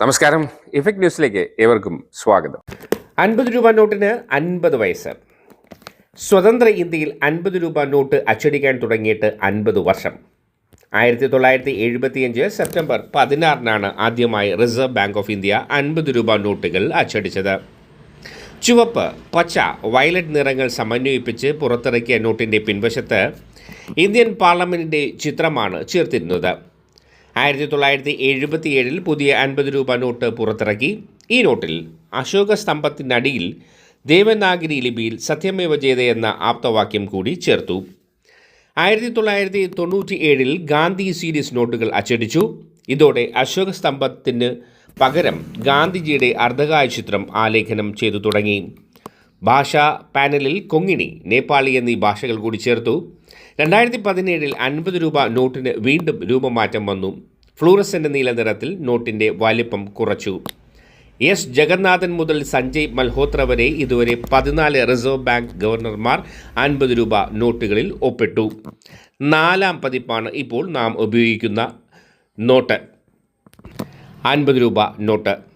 നമസ്കാരം. ഇഫക്ട് ന്യൂസിലേക്ക് ഏവർക്കും സ്വാഗതം. അൻപത് രൂപ നോട്ടിന് അൻപത് വയസ്സ് സ്വതന്ത്ര ഇന്ത്യയിൽ അൻപത് രൂപ നോട്ട് അച്ചടിക്കാൻ തുടങ്ങിയിട്ട് അൻപത് വർഷം. ആയിരത്തി തൊള്ളായിരത്തി എഴുപത്തിയഞ്ച് സെപ്റ്റംബർ പതിനാറിനാണ് ആദ്യമായി റിസർവ് ബാങ്ക് ഓഫ് ഇന്ത്യ അൻപത് രൂപ നോട്ടുകൾ അച്ചടിച്ചത്. ചുവപ്പ് പച്ച വയലറ്റ് നിറങ്ങൾ സമന്വയിപ്പിച്ച് പുറത്തിറക്കിയ നോട്ടിന്റെ പിൻവശത്ത് ഇന്ത്യൻ പാർലമെന്റിന്റെ ചിത്രമാണ് ചേർത്തിരുന്നത്. ആയിരത്തി തൊള്ളായിരത്തി എഴുപത്തി ഏഴിൽ പുതിയ അൻപത് രൂപ നോട്ട് പുറത്തിറക്കി. ഈ നോട്ടിൽ അശോക സ്തംഭത്തിനടിയിൽ ദേവനാഗരി ലിപിയിൽ സത്യമേവ ജയത എന്ന ആപ്തവാക്യം കൂടി ചേർത്തു. ആയിരത്തി തൊള്ളായിരത്തി തൊണ്ണൂറ്റി ഏഴിൽ ഗാന്ധി സീരീസ് നോട്ടുകൾ അച്ചടിച്ചു. ഇതോടെ അശോക സ്തംഭത്തിന് പകരം ഗാന്ധിജിയുടെ അർദ്ധകായ ചിത്രം ആലേഖനം ചെയ്തു തുടങ്ങി. ഭാഷാ പാനലിൽ കൊങ്ങിണി നേപ്പാളി എന്നീ ഭാഷകൾ കൂടി ചേർത്തു. രണ്ടായിരത്തി പതിനേഴിൽ അൻപത് രൂപ നോട്ടിന് വീണ്ടും രൂപമാറ്റം വന്നു. ഫ്ലൂറസെന്റ് നീല നിറത്തിൽ നോട്ടിന്റെ വലിപ്പം കുറച്ചു. എസ്. ജഗന്നാഥൻ മുതൽ സഞ്ജയ് മൽഹോത്ര വരെ ഇതുവരെ പതിനാല് റിസർവ് ബാങ്ക് ഗവർണർമാർ അൻപത് രൂപ നോട്ടുകളിൽ ഒപ്പിട്ടു. നാലാം പതിപ്പാണ് ഇപ്പോൾ നാം ഉപയോഗിക്കുന്ന നോട്ട്. അൻപത് രൂപ നോട്ട്.